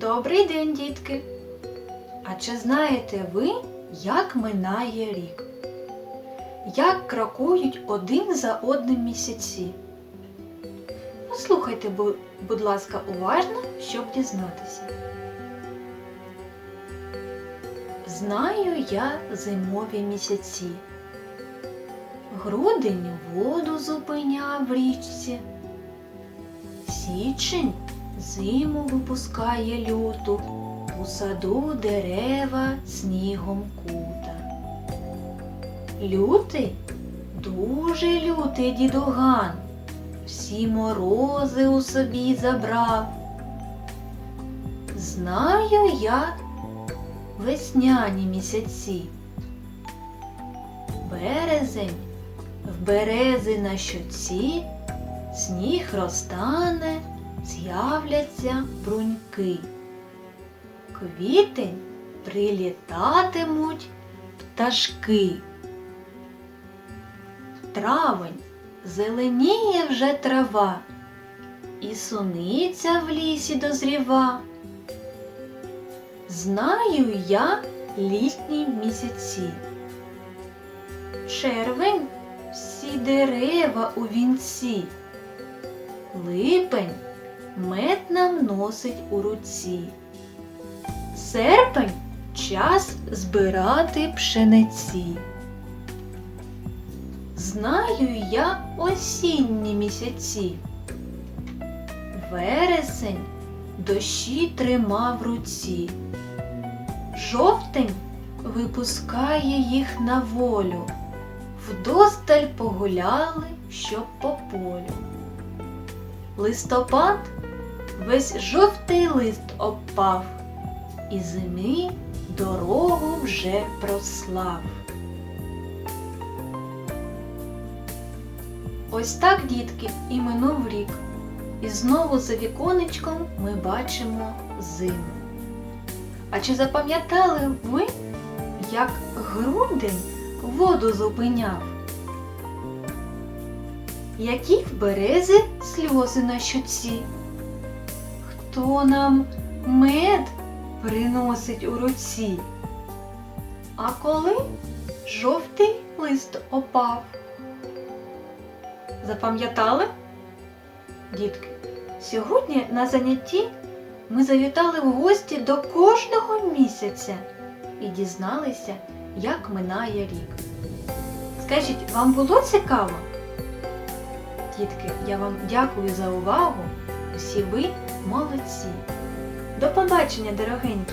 Добрий день, дітки! А чи знаєте ви, як минає рік? Як крокують один за одним місяці? Послухайте, будь ласка, уважно, щоб дізнатися. Знаю я зимові місяці. Грудень воду зупиняв в річці. Січень зиму випускає люту, у саду дерева снігом кута. Лютий дуже лютий дідуган, всі морози у собі забрав. Знаю я весняні місяці. Березень в берези на щоці сніг розтане, з'являться бруньки. Квітень прилітатимуть пташки. Травень зеленіє вже трава, і суниця в лісі дозріва. Знаю я літні місяці. Червень всі дерева у вінці. Липень мед нам носить у руці. Серпень час збирати пшениці. Знаю я осінні місяці. Вересень дощі трима в руці. Жовтень випускає їх на волю. Вдосталь погуляли, щоб по полю. Листопад весь жовтий лист обпав, і зими дорогу вже прослав. Ось так, дітки, і минув рік. І знову за віконечком ми бачимо зиму. А чи запам'ятали ви, як грудень воду зупиняв? Які в берези сльози на щоці? Хто нам мед приносить у руці? А коли жовтий лист опав? Запам'ятали? Дітки, сьогодні на занятті ми завітали в гості до кожного місяця і дізналися, як минає рік. Скажіть, вам було цікаво? Дітки, я вам дякую за увагу. Усі ви молодці. До побачення, дорогенькі!